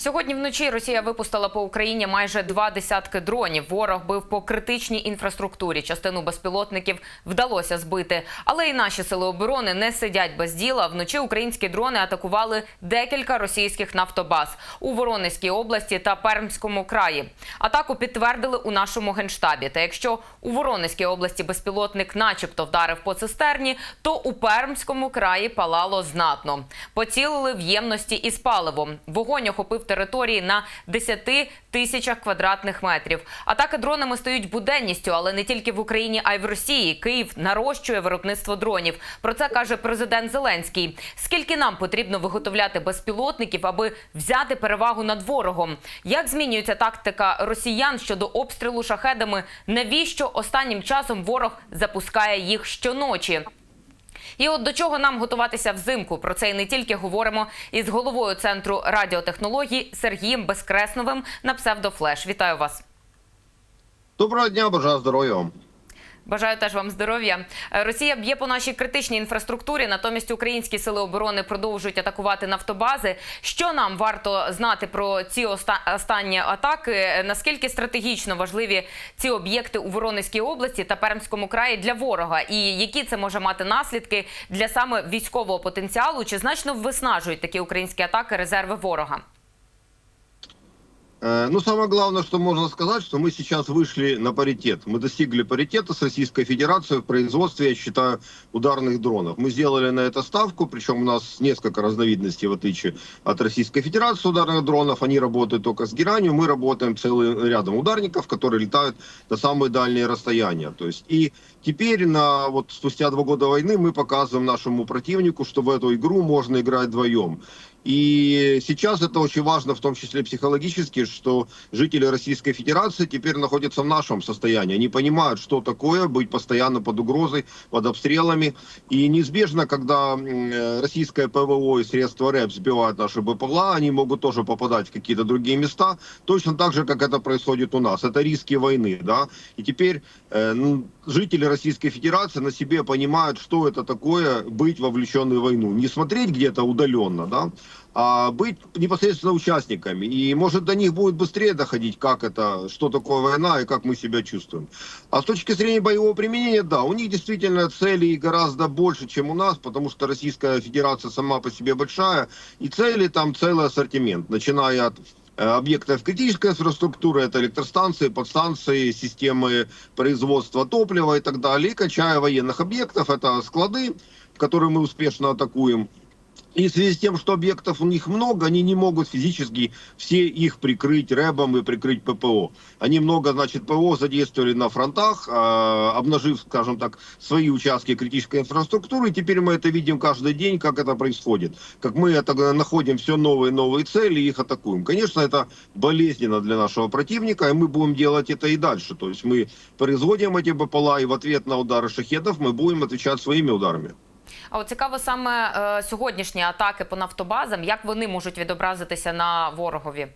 Сьогодні вночі Росія випустила по Україні майже два десятки дронів. Ворог бив по критичній інфраструктурі. Частину безпілотників вдалося збити. Але і наші сили оборони не сидять без діла. Вночі українські дрони атакували декілька російських нафтобаз у Воронезькій області та Пермському краї. Атаку підтвердили у нашому генштабі. Та якщо у Воронезькій області безпілотник, начебто, вдарив по цистерні, то у Пермському краї палало знатно. Поцілили в ємності із паливом. Вогонь охопив території на 10 тисячах квадратних метрів. Атаки дронами стають буденністю, але не тільки в Україні, а й в Росії. Київ нарощує виробництво дронів. Про це каже президент Зеленський. Скільки нам потрібно виготовляти безпілотників, аби взяти перевагу над ворогом? Як змінюється тактика росіян щодо обстрілу шахедами? Навіщо останнім часом ворог запускає їх щоночі? І от до чого нам готуватися взимку? Про це і не тільки говоримо із головою центру радіотехнологій Сергієм Безкресновим на псевдофлеш. Вітаю вас. Доброго дня, бажаю здоров'я вам. Бажаю теж вам здоров'я. Е, Росія б'є по нашій критичній інфраструктурі. Натомість українські сили оборони продовжують атакувати нафтобази. Що нам варто знати про ці останні атаки? Е, Наскільки стратегічно важливі ці об'єкти у Воронезькій області та Пермському краї для ворога? І які це може мати наслідки для саме військового потенціалу? Чи значно виснажують такі українські атаки резерви ворога? Э, Ну, самое главное, что можно сказать, что мы сейчас вышли на паритет. Мы достигли паритета с Российской Федерацией в производстве, я считаю, ударных дронов. Мы сделали на это ставку, причем у нас несколько разновидностей, в отличие от Российской Федерации ударных дронов. Они работают только с геранью, мы работаем целым рядом ударников, которые летают на самые дальние расстояния. То есть и теперь, на, вот спустя два года войны, мы показываем нашему противнику, что в эту игру можно играть вдвоем. И сейчас это очень важно, в том числе психологически, что жители Российской Федерации теперь находятся в нашем состоянии. Они понимают, что такое быть постоянно под угрозой, под обстрелами. И неизбежно, когда э, российское ПВО и средства РЭП сбивают наши БПЛА, они могут тоже попадать в какие-то другие места, точно так же, как это происходит у нас. Это риски войны, да. И теперь э, ну, жители Российской Федерации на себе понимают, что это такое быть вовлеченной в войну. Не смотреть где-то удаленно, да, а быть непосредственно участниками. И может до них будет быстрее доходить, как это, что такое война и как мы себя чувствуем. А с точки зрения боевого применения, да, у них действительно целей гораздо больше, чем у нас, потому что Российская Федерация сама по себе большая, и цели там целый ассортимент, начиная от э, объектов критической инфраструктуры, это электростанции, подстанции, системы производства топлива и так далее, и качая военных объектов, это склады, которые мы успешно атакуем, и в связи с тем, что объектов у них много, они не могут физически все их прикрыть рэбом и прикрыть ППО. Они много, значит, ПВО задействовали на фронтах, а, обнажив, скажем так, свои участки критической инфраструктуры. И теперь мы это видим каждый день, как это происходит. Как мы это находим все новые и новые цели и их атакуем. Конечно, это болезненно для нашего противника, и мы будем делать это и дальше. То есть мы производим эти БПЛА, и в ответ на удары шахедов мы будем отвечать своими ударами. А от цікаво саме е, сьогоднішні атаки по нафтобазам, як вони можуть відобразитися на ворогові?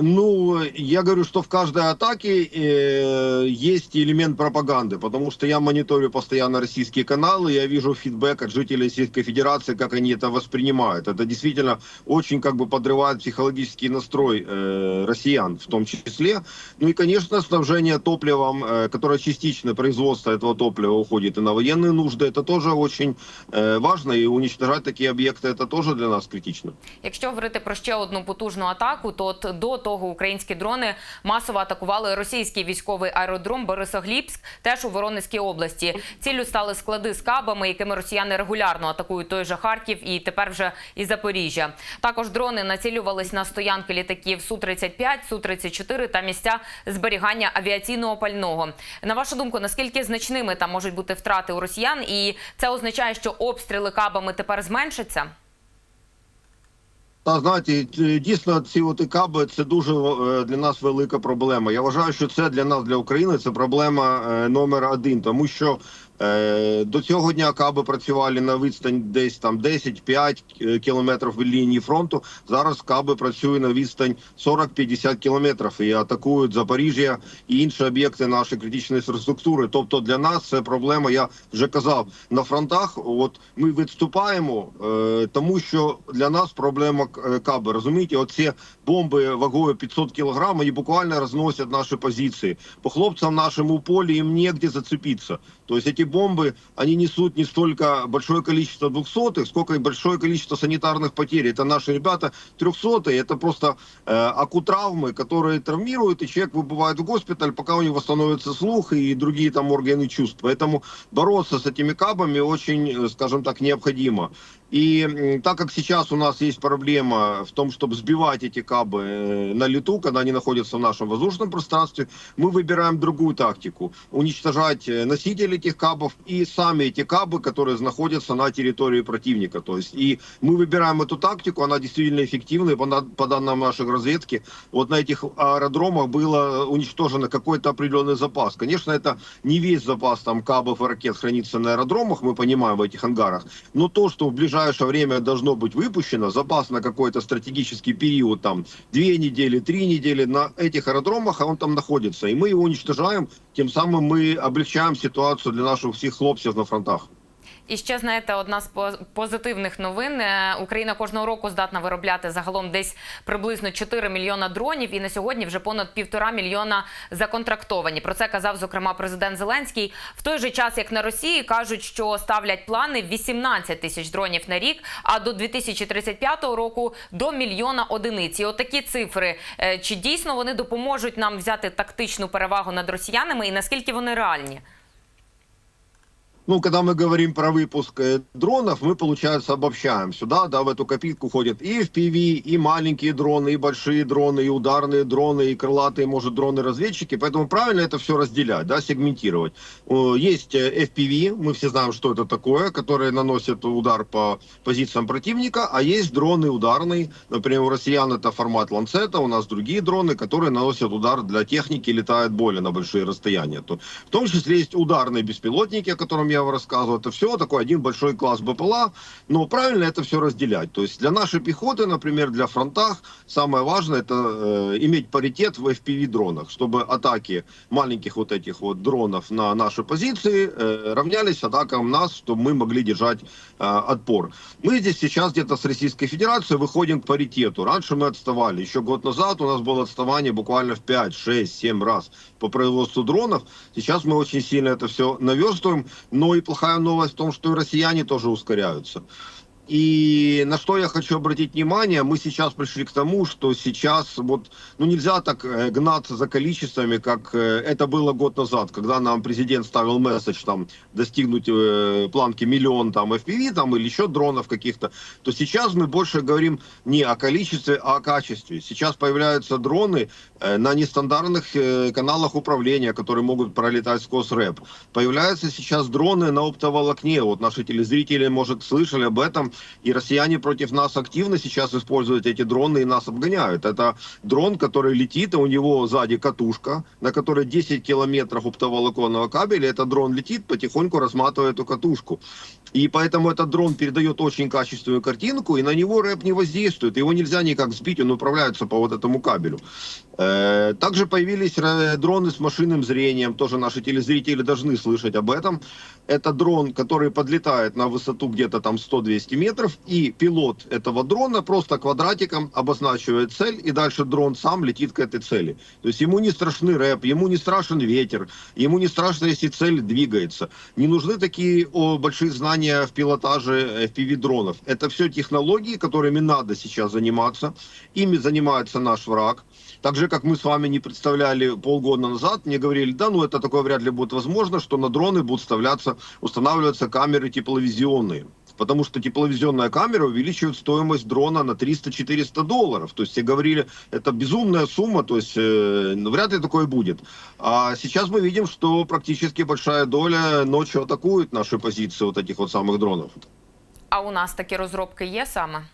Ну, я говорю, что в каждой атаке э, есть элемент пропаганды, потому что я мониторю постоянно российские каналы, я вижу фидбэк от жителей Российской Федерации, как они это воспринимают. Это действительно очень как бы подрывает психологический настрой э, россиян в том числе. Ну и, конечно, снабжение топливом, э, которое частично производство этого топлива уходит и на военные нужды, это тоже очень э, важно, и уничтожать такие объекты, это тоже для нас критично. Якщо говорити про ще одну потужну атаку, то от до того українські дрони масово атакували російський військовий аеродром Борисоглібськ, теж у Воронезькій області. Ціллю стали склади з кабами, якими росіяни регулярно атакують той же Харків і тепер вже і Запоріжжя. Також дрони націлювались на стоянки літаків су 35 су 34 та місця зберігання авіаційного пального. На вашу думку, наскільки значними там можуть бути втрати у росіян, і це означає, що обстріли кабами тепер зменшаться? Та знаєте, т- дійсно ці от каби це дуже е, для нас велика проблема. Я вважаю, що це для нас, для України, це проблема е, номер один, тому що Е, До цього дня каби працювали на відстань десь там 10-5 е, кілометрів від лінії фронту. Зараз каби працюють на відстань 40-50 кілометрів і атакують Запоріжжя і інші об'єкти нашої критичної інфраструктури. Тобто для нас це проблема. Я вже казав на фронтах. От ми відступаємо, е, тому що для нас проблема е, каби. Розумієте, оці бомби вагою 500 кілограм, вони буквально розносять наші позиції. По хлопцам нашим у полі їм негде зацепиться. То есть эти бомбы, они несут не столько большое количество двухсотых, сколько и большое количество санитарных потерь. Это наши ребята трехсотые, это просто э, акутравмы, которые травмируют, и человек выбывает в госпиталь, пока у него восстановится слух и другие там органы чувств. Поэтому бороться с этими кабами очень, э, скажем так, необходимо. И так как сейчас у нас есть проблема в том, чтобы сбивать эти кабы э, на лету, когда они находятся в нашем воздушном пространстве, мы выбираем другую тактику. Уничтожать э, носители этих кабов и сами эти кабы, которые находятся на территории противника. То есть и мы выбираем эту тактику, она действительно эффективна. И по, по данным нашей разведки, вот на этих аэродромах было уничтожено какой-то определенный запас. Конечно, это не весь запас там кабов и ракет хранится на аэродромах, мы понимаем, в этих ангарах. Но то, что в ближайшее время должно быть выпущено, запас на какой-то стратегический период, там, две недели, три недели, на этих аэродромах, а он там находится. И мы его уничтожаем, тем самым мы облегчаем ситуацию для наших всех хлопцев на фронтах. І ще знаєте, одна з позитивних новин. Е, Україна кожного року здатна виробляти загалом десь приблизно 4 мільйона дронів, і на сьогодні вже понад півтора мільйона законтрактовані. Про це казав зокрема президент Зеленський. В той же час, як на Росії, кажуть, що ставлять плани 18 тисяч дронів на рік, а до 2035 року до мільйона одиниць. І отакі цифри. е, Чи дійсно вони допоможуть нам взяти тактичну перевагу над росіянами, і наскільки вони реальні? Ну, когда мы говорим про выпуск э, дронов, мы, получается, обобщаем сюда, да, в эту копилку входят и FPV, и маленькие дроны, и большие дроны, и ударные дроны, и крылатые, может, дроны-разведчики. Поэтому правильно это все разделять, да, сегментировать. Есть э, FPV, мы все знаем, что это такое, которые наносят удар по позициям противника, а есть дроны ударные. Например, у россиян это формат ланцета, у нас другие дроны, которые наносят удар для техники, летают более на большие расстояния. То- В том числе есть ударные беспилотники, о котором я вам рассказывал. Это все такой один большой класс БПЛА. Но правильно это все разделять. То есть для нашей пехоты, например, для фронтах, самое важное это э, иметь паритет в FPV-дронах, чтобы атаки маленьких вот этих вот дронов на наши позиции э, равнялись атакам нас, чтобы мы могли держать э, отпор. Мы здесь сейчас где-то с Российской Федерацией выходим к паритету. Раньше мы отставали. Еще год назад у нас было отставание буквально в 5, 6, 7 раз по производству дронов. Сейчас мы очень сильно это все наверстываем. Но и плохая новость в том, что и россияне тоже ускоряются. И на что я хочу обратить внимание, мы сейчас пришли к тому, что сейчас вот, ну нельзя так э, гнаться за количествами, как э, это было год назад, когда нам президент ставил месседж там достигнуть э, планки миллион там FPV там или еще дронов каких-то, то сейчас мы больше говорим не о количестве, а о качестве. Сейчас появляются дроны на нестандартных э, каналах управления, которые могут пролетать сквозь рэп. Появляются сейчас дроны на оптоволокне. Вот наши телезрители, может, слышали об этом. И россияне против нас активно сейчас используют эти дроны и нас обгоняют. Это дрон, который летит, а у него сзади катушка, на которой 10 километров оптоволоконного кабеля. Этот дрон летит, потихоньку разматывая эту катушку. И поэтому этот дрон передает очень качественную картинку, и на него рэп не воздействует. Его нельзя никак сбить, он управляется по вот этому кабелю. Э, Также появились э, дроны с машинным зрением, тоже наши телезрители должны слышать об этом. Это дрон, который подлетает на высоту где-то там 100-200 метров, и пилот этого дрона просто квадратиком обозначивает цель, и дальше дрон сам летит к этой цели. То есть ему не страшны рэп, ему не страшен ветер, ему не страшно, если цель двигается. Не нужны такие о, большие знания в пилотаже FPV-дронов. Это все технологии, которыми надо сейчас заниматься. Ими занимается наш враг. Так же, как мы с вами не представляли полгода назад, мне говорили, да, ну это такое вряд ли будет возможно, что на дроны будут вставляться, устанавливаться камеры тепловизионные. Потому что тепловизионная камера увеличивает стоимость дрона на 300-400 долларов. То есть все говорили, это безумная сумма, то есть э, ну, вряд ли такое будет. А сейчас мы видим, что практически большая доля ночью атакует наши позиции вот этих вот самых дронов. А у нас такі розробки є саме?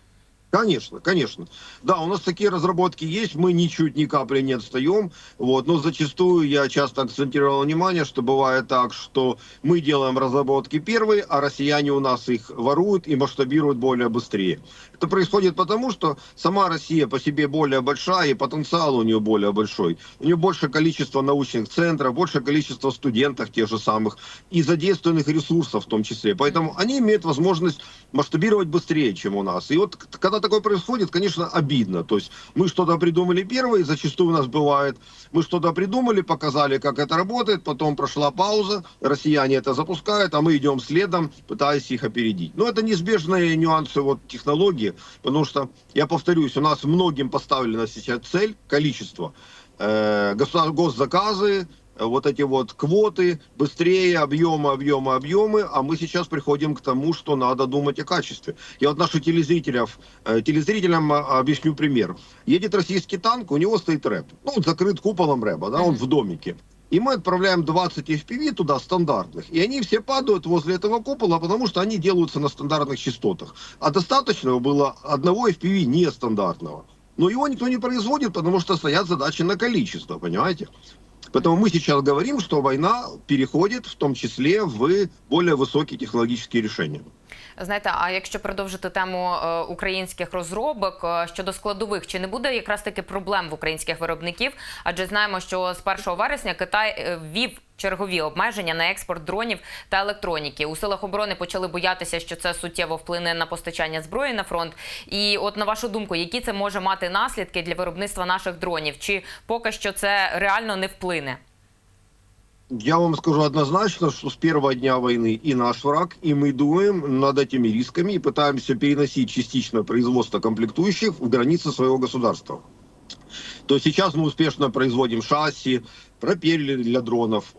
Конечно, конечно. Да, у нас такие разработки есть, мы ничуть ни капли не отстаем. Вот, но зачастую я часто акцентировал внимание, что бывает так, что мы делаем разработки первые, а россияне у нас их воруют и масштабируют более быстрее. Это происходит потому, что сама Россия по себе более большая, и потенциал у нее более большой. У нее большее количество научных центров, большее количество студентов тех же самых, и задействованных ресурсов в том числе. Поэтому они имеют возможность масштабировать быстрее, чем у нас. И вот когда такое происходит, конечно, обидно. То есть мы что-то придумали первые, зачастую у нас бывает, мы что-то придумали, показали, как это работает, потом прошла пауза, россияне это запускают, а мы идем следом, пытаясь их опередить. Но это неизбежные нюансы вот технологии, потому что, я повторюсь, у нас многим поставлена сейчас цель, количество, э, госзаказы, вот эти вот квоты, быстрее, объемы, объемы, объемы, а мы сейчас приходим к тому, что надо думать о качестве. Я вот телезрителям, э, телезрителям а, объясню пример. Едет российский танк, у него стоит рэп. Ну, закрыт куполом рэба, да, он в домике. И мы отправляем 20 FPV туда стандартных. И они все падают возле этого купола, потому что они делаются на стандартных частотах. А достаточно было одного FPV нестандартного. Но его никто не производит, потому что стоят задачи на количество, понимаете? Поэтому мы сейчас говорим, что война переходит в том числе в более высокие технологические решения. Знаєте, а якщо продовжити тему е, українських розробок е, щодо складових, чи не буде якраз таки проблем в українських виробників? Адже знаємо, що з 1 вересня Китай е, ввів чергові обмеження на експорт дронів та електроніки. У силах оборони почали боятися, що це суттєво вплине на постачання зброї на фронт. І от на вашу думку, які це може мати наслідки для виробництва наших дронів? Чи поки що це реально не вплине? Я вам скажу однозначно, что с первого дня войны и наш враг, и мы думаем над этими рисками и пытаемся переносить частично производство комплектующих в границы своего государства. То сейчас мы успешно производим шасси, пропеллеры для дронов.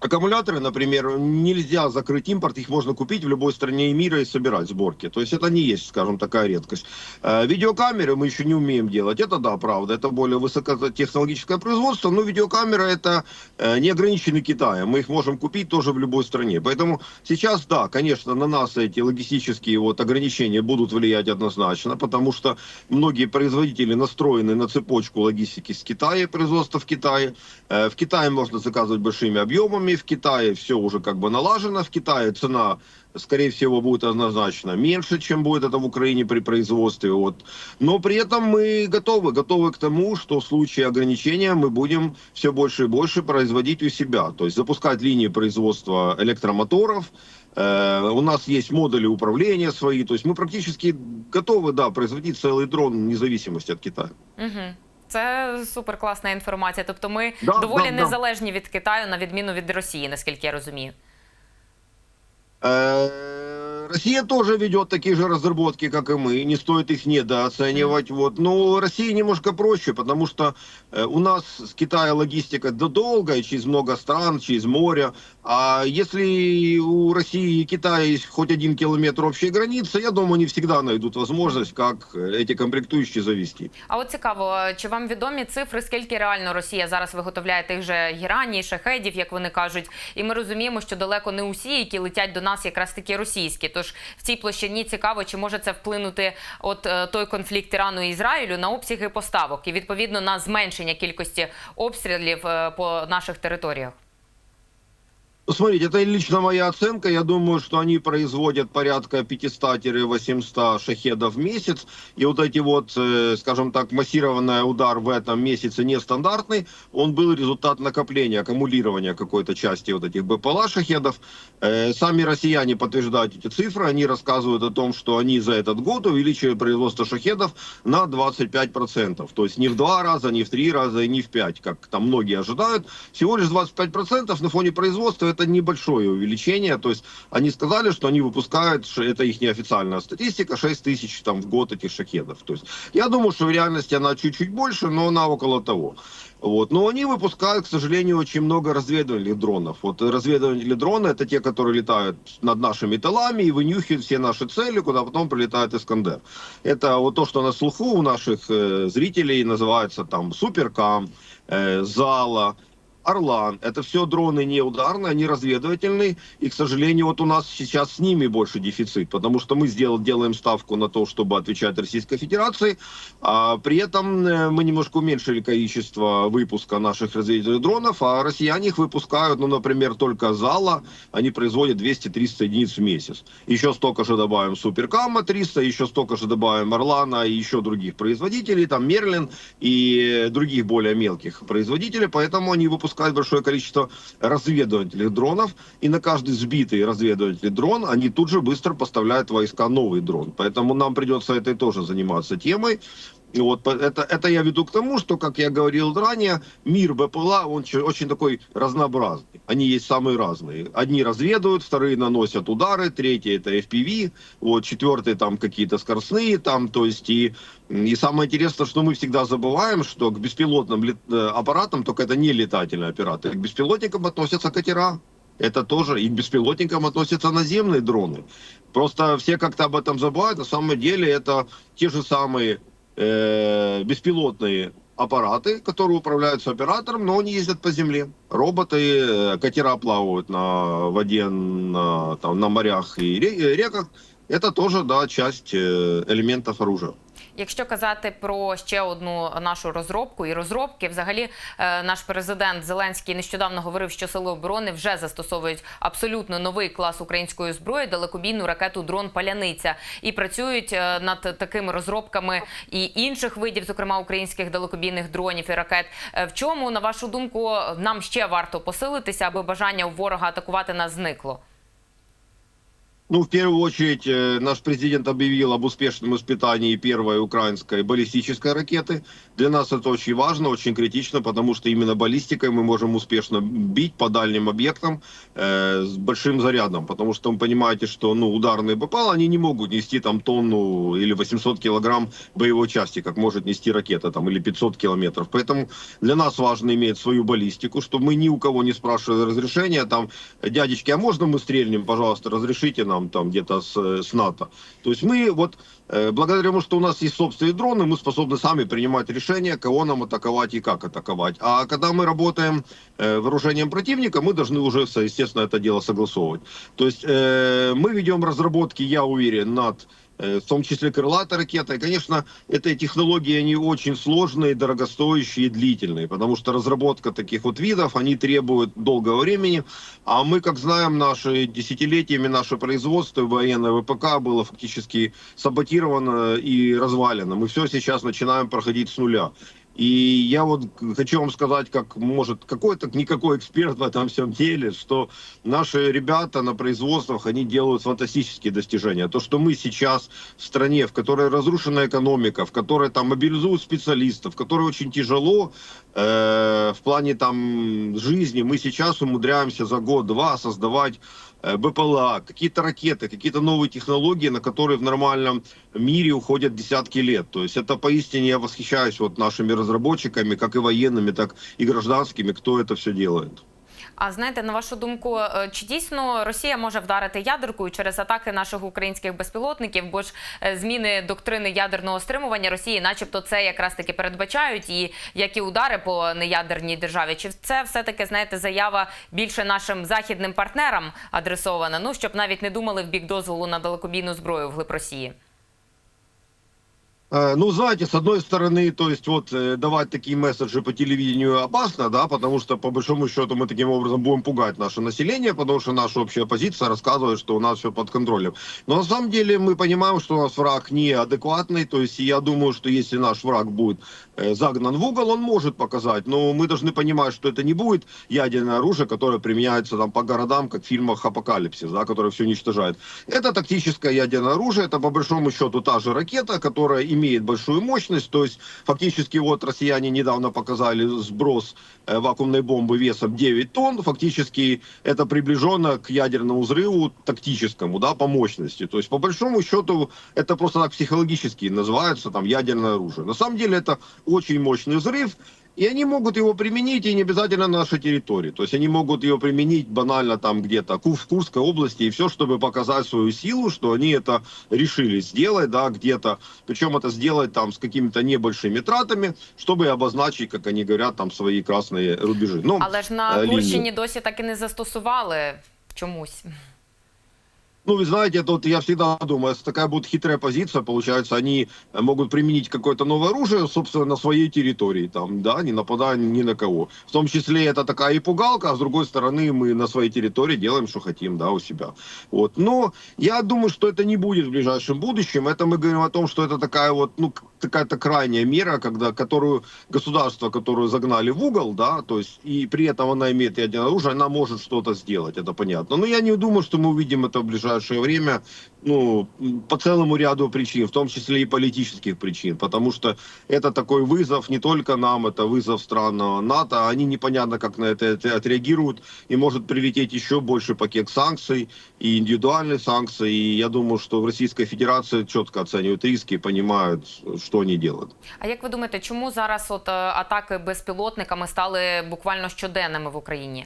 Аккумуляторы, например, нельзя закрыть импорт, их можно купить в любой стране мира и собирать сборки. То есть это не есть, скажем, такая редкость. Э, Видеокамеры мы еще не умеем делать, это да, правда, это более высокотехнологическое производство, но видеокамера это э, не ограничены Китаем, мы их можем купить тоже в любой стране. Поэтому сейчас, да, конечно, на нас эти логистические вот ограничения будут влиять однозначно, потому что многие производители настроены на цепочку логистики с Китая, производства в Китае. Э, В Китае можно заказывать большими объемами, в Китае все уже как бы налажено, в Китае цена скорее всего, будет однозначно меньше, чем будет это в Украине при производстве. Вот. Но при этом мы готовы, готовы к тому, что в случае ограничения мы будем все больше и больше производить у себя. То есть запускать линии производства электромоторов, Э, у нас есть модули управления свои, то есть мы практически готовы, да, производить целый дрон вне зависимости от Китая. Угу. Це супер класна інформація. Тобто ми Да, доволі да, да. незалежні від Китаю, на відміну від Росії, наскільки я розумію. Э, Россия тоже ведет такие же разработки, как и мы, не стоит их недооценивать. Вот. Но Россия немножко проще, потому что э, у нас с Китая логистика да долгая, через много стран, через море. А если у России и Китая есть хоть один километр общей границы, я думаю, они всегда найдут возможность, как э, эти комплектующие завести. А от цікаво, чи вам відомі цифри, скільки реально Росія зараз виготовляє тих же гірані, шахедів, як вони кажуть? І ми розуміємо, що далеко не усі, які летять до нас, якраз такі російські. Тож в цій площині цікаво, чи може це вплинути от е, той конфлікт Ірану і Ізраїлю на обсяги поставок і відповідно на зменшення кількості обстрілів е, по наших територіях. Смотрите, это лично моя оценка. Я думаю, что они производят порядка 500-800 шахедов в месяц. И вот эти вот, э, скажем так, массированный удар в этом месяце нестандартный, он был результат накопления, аккумулирования какой-то части вот этих БПЛА шахедов. Э, Сами россияне подтверждают эти цифры. Они рассказывают о том, что они за этот год увеличили производство шахедов на 25%. То есть не в два раза, не в три раза и не в пять, как там многие ожидают. Всего лишь 25% на фоне производства это небольшое увеличение. То есть они сказали, что они выпускают, это их неофициальная статистика, 6 тысяч там, в год этих шахедов. То есть я думаю, что в реальности она чуть-чуть больше, но она около того. Вот. Но они выпускают, к сожалению, очень много разведывательных дронов. Вот разведывательные дроны это те, которые летают над нашими тылами и вынюхивают все наши цели, куда потом прилетает Искандер. Это вот то, что на слуху у наших э, зрителей называется там Суперкам, э, Зала. Орлан. Это все дроны не ударные, они разведывательные. И, к сожалению, вот у нас сейчас с ними больше дефицит, потому что мы сделал, делаем ставку на то, чтобы отвечать Российской Федерации. А при этом э, мы немножко уменьшили количество выпуска наших разведывательных дронов, а россияне их выпускают, ну, например, только Зала, они производят 200-300 единиц в месяц. Еще столько же добавим Суперкама 300, еще столько же добавим Орлана и еще других производителей, там Мерлин и других более мелких производителей, поэтому они выпускают большое количество разведывательных дронов, и на каждый сбитый разведывательный дрон они тут же быстро поставляют войска новый дрон. Поэтому нам придется этой тоже заниматься темой. И вот это, это я веду к тому, что, как я говорил ранее, мир БПЛА, он че- очень такой разнообразный. Они есть самые разные. Одни разведывают, вторые наносят удары, третьи это FPV, вот, четвертые там какие-то скоростные, там, то есть и, и самое интересное, что мы всегда забываем, что к беспилотным лет- э, аппаратам, только это не летательные аппараты, к беспилотникам относятся катера. Это тоже и к беспилотникам относятся наземные дроны. Просто все как-то об этом забывают. На самом деле это те же самые э, беспилотные аппараты, которые управляются оператором, но они ездят по земле. Роботы, э, катера плавают на воде, на, там, на морях и ре- реках. Это тоже, да, часть э, элементов оружия. Якщо казати про ще одну нашу розробку і розробки, взагалі е, наш президент Зеленський нещодавно говорив, що сили оборони вже застосовують абсолютно новий клас української зброї, далекобійну ракету дрон Паляниця, і працюють е, над такими розробками і інших видів, зокрема українських далекобійних дронів і ракет. Е, В чому, на вашу думку, нам ще варто посилитися, аби бажання у ворога атакувати нас зникло? Ну, в первую очередь, э, наш президент объявил об успешном испытании первой украинской баллистической ракеты. Для нас это очень важно, очень критично, потому что именно баллистикой мы можем успешно бить по дальним объектам э, с большим зарядом. Потому что вы понимаете, что ну, ударные БПЛ, они не могут нести там тонну или 800 килограмм боевой части, как может нести ракета, там, или 500 километров. Поэтому для нас важно иметь свою баллистику, чтобы мы ни у кого не спрашивали разрешения, там, дядечки, а можно мы стрельнем, пожалуйста, разрешите нам там где-то с, с НАТО. То есть мы вот э, благодаря тому, что у нас есть собственные дроны, мы способны сами принимать решения, кого нам атаковать и как атаковать. А когда мы работаем э, вооружением противника, мы должны уже, естественно, это дело согласовывать. То есть э, мы ведем разработки, я уверен, над э, в том числе крылатой ракетой. Конечно, эти технологии, они очень сложные, дорогостоящие и длительные, потому что разработка таких вот видов, они требуют долгого времени, а мы, как знаем, наши десятилетиями, наше производство военное ВПК было фактически саботировано и развалено. Мы все сейчас начинаем проходить с нуля. И я вот хочу вам сказать, как может какой-то никакой эксперт в этом всем деле, что наши ребята на производствах, они делают фантастические достижения. То, что мы сейчас в стране, в которой разрушена экономика, в которой там мобилизуют специалистов, в которой очень тяжело э, в плане там жизни, мы сейчас умудряемся за год-два создавать БПЛА, какие-то ракеты, какие-то новые технологии, на которые в нормальном мире уходят десятки лет. То есть это поистине я восхищаюсь вот нашими разработчиками, как и военными, так и гражданскими, кто это все делает. А знаєте, на вашу думку, е, чи дійсно Росія може вдарити ядеркою через атаки наших українських безпілотників? Бо ж е, зміни доктрини ядерного стримування Росії, начебто, це якраз таки передбачають, і як і удари по неядерній державі. Чи це все таки знаєте заява більше нашим західним партнерам адресована? Ну щоб навіть не думали в бік дозволу на далекобійну зброю вглиб Росії? Э, Ну, знаете, с одной стороны, то есть вот э, давать такие месседжи по телевидению опасно, да, потому что по большому счету мы таким образом будем пугать наше население, потому что наша общая позиция рассказывает, что у нас все под контролем. Но на самом деле мы понимаем, что у нас враг неадекватный, то есть я думаю, что если наш враг будет э, загнан в угол, он может показать, но мы должны понимать, что это не будет ядерное оружие, которое применяется там по городам, как в фильмах «Апокалипсис», да, которое все уничтожает. Это тактическое ядерное оружие, это по большому счету та же ракета, которая имеет большую мощность, то есть фактически вот россияне недавно показали сброс э, вакуумной бомбы весом 9 тонн, фактически это приближенно к ядерному взрыву тактическому, да, по мощности. То есть по большому счету это просто так психологически называется там ядерное оружие. На самом деле это очень мощный взрыв, И они могут его применить и не обязательно на нашей территории. То есть они могут его применить банально там где-то Ку- в Курской области и все, чтобы показать свою силу, что они это решили сделать, да, где-то. Причем это сделать там с какими-то небольшими тратами, чтобы обозначить, как они говорят, там свои красные рубежи. Ну, Але ж на е, лінії. Курщині досі так і не застосували чомусь. Ну, вы знаете, вот я всегда думаю, если такая будет хитрая позиция, получается, они э, могут применить какое-то новое оружие, собственно, на своей территории, там, да, не нападая ни на кого. В том числе это такая и пугалка, а с другой стороны мы на своей территории делаем, что хотим, да, у себя. Вот. Но я думаю, что это не будет в ближайшем будущем. Это мы говорим о том, что это такая вот, ну, какая-то крайняя мера, когда, которую государство, которую загнали в угол, да, то есть, и при этом она имеет ядерное оружие, она может что-то сделать, это понятно. Но я не думаю, что мы увидим это в ближайшее время, ну, м, по целому ряду причин, в том числе и политических причин, потому что это такой вызов не только нам, это вызов стран э, НАТО, они непонятно как на это от- отреагируют, и может прилететь еще больше пакет санкций, и индивидуальных санкций, и я думаю, что в Российской Федерации четко оценивают риски и понимают, что они делают. А як ви думаєте, чому зараз от е, атаки безпілотниками стали буквально щоденними в Україні?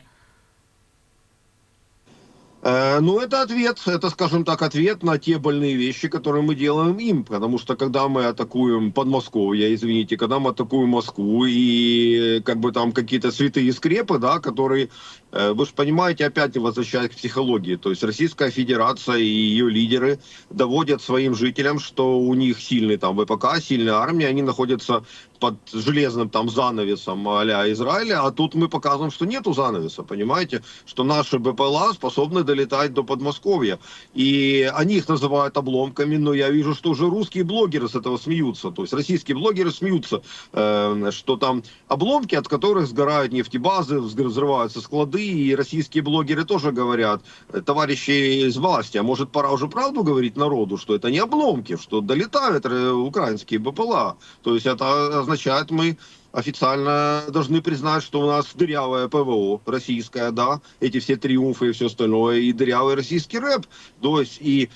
Э, Ну, это ответ, это, скажем так, ответ на те больные вещи, которые мы делаем им. Потому что когда мы атакуем Подмосковье, извините, когда мы атакуем Москву и как бы там какие-то святые скрепы, да, которые, э, вы же понимаете, опять возвращаясь к психологии, то есть Российская Федерация и ее лидеры доводят своим жителям, что у них сильный там ВПК, сильная армия, они находятся под железным там занавесом а Израиля, а тут мы показываем, что нету занавеса, понимаете, что наши БПЛА способны долетать до Подмосковья. И они их называют обломками, но я вижу, что уже русские блогеры с этого смеются, то есть российские блогеры смеются, э, что там обломки, от которых сгорают нефтебазы, взрываются склады, и российские блогеры тоже говорят, э, товарищи из власти, а может пора уже правду говорить народу, что это не обломки, что долетают э, украинские БПЛА. То есть это означает, мы официально должны признать, что у нас дырявое ПВО российское, да, эти все триумфы и все остальное, и дырявый российский рэп. То есть и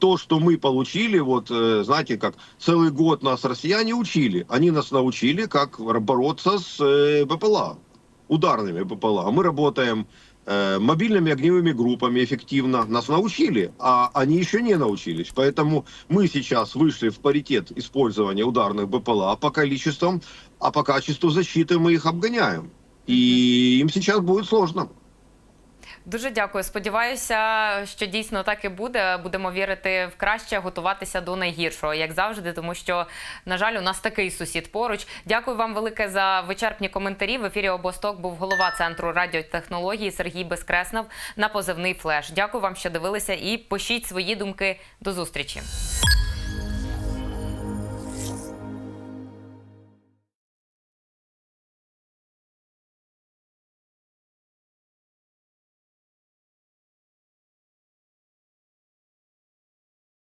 то, что мы получили, вот, э, знаете, как целый год нас россияне учили, они нас научили, как бороться с э, БПЛА, ударными БПЛА. Мы работаем мобильными огневыми группами эффективно. Нас научили, а они еще не научились. Поэтому мы сейчас вышли в паритет использования ударных БПЛА по количествам, а по качеству защиты мы их обгоняем. И им сейчас будет сложно. Дуже дякую. Сподіваюся, що дійсно так і буде. Будемо вірити в краще, готуватися до найгіршого, як завжди, тому що, на жаль, у нас такий сусід поруч. Дякую вам велике за вичерпні коментарі. В ефірі Обосток був голова центру радіотехнології Сергій Безкреснов на позивний флеш. Дякую вам, що дивилися, і пишіть свої думки. До зустрічі.